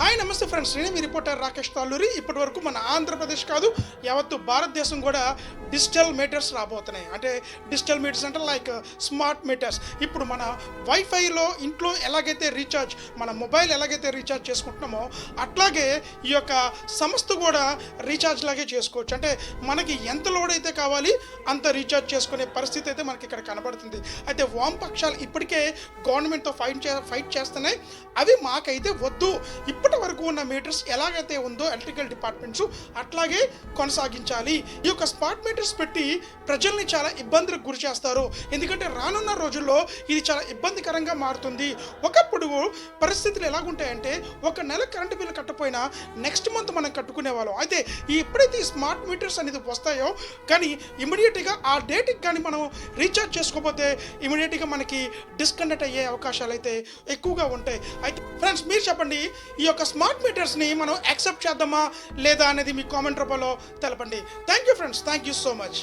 Hi నమస్తే friends. నేను మీ reporter Rakesh Taluri ఇప్పటి వరకు మన ఆంధ్రప్రదేశ్ కాదు యావత్తు భారతదేశం కూడా డిజిటల్ మీటర్స్ రాబోతున్నాయి. అంటే డిజిటల్ మీటర్స్ అంటే లైక్ స్మార్ట్ మీటర్స్. ఇప్పుడు మన వైఫైలో ఇంట్లో ఎలాగైతే రీఛార్జ్ మన మొబైల్ ఎలాగైతే రీఛార్జ్ చేసుకుంటున్నామో అట్లాగే ఈ యొక్క సంస్థ కూడా రీఛార్జ్ లాగే చేసుకోవచ్చు. అంటే మనకి ఎంత లోడ్ అయితే కావాలి అంత రీఛార్జ్ చేసుకునే పరిస్థితి అయితే మనకి ఇక్కడ కనబడుతుంది. అయితే వామపక్షాలు ఇప్పటికే గవర్నమెంట్తో ఫైట్ చే ఫైట్ చేస్తున్నాయి. అవి మాకైతే వద్దు. ఇప్పుడు ఇప్పటి వరకు ఉన్న మీటర్స్ ఎలాగైతే ఉందో ఎలక్ట్రికల్ డిపార్ట్మెంట్స్ అట్లాగే కొనసాగించాలి. ఈ యొక్క స్మార్ట్ మీటర్స్ పెట్టి ప్రజల్ని చాలా ఇబ్బందులకు గురి చేస్తారు. ఎందుకంటే రానున్న రోజుల్లో ఇది చాలా ఇబ్బందికరంగా మారుతుంది. ఒకప్పుడు పరిస్థితులు ఎలాగుంటాయంటే ఒక నెల కరెంటు బిల్లు కట్టపోయినా నెక్స్ట్ మంత్ మనం కట్టుకునే వాళ్ళం అయితే ఈ ఎప్పుడైతే ఈ స్మార్ట్ మీటర్స్ అనేది వస్తాయో కానీ ఇమీడియట్గా ఆ డేట్కి కానీ మనం రీఛార్జ్ చేసుకోకపోతే ఇమీడియట్గా మనకి డిస్కనెక్ట్ అయ్యే అవకాశాలు అయితే ఎక్కువగా ఉంటాయి. అయితే ఫ్రెండ్స్ మీరు చెప్పండి ఈ యొక్క యొక్క స్మార్ట్ మీటర్స్ని మనం యాక్సెప్ట్ చేద్దామా లేదా అనేది మీ కామెంట్ రూపంలో తెలపండి. Thank you friends thank you so much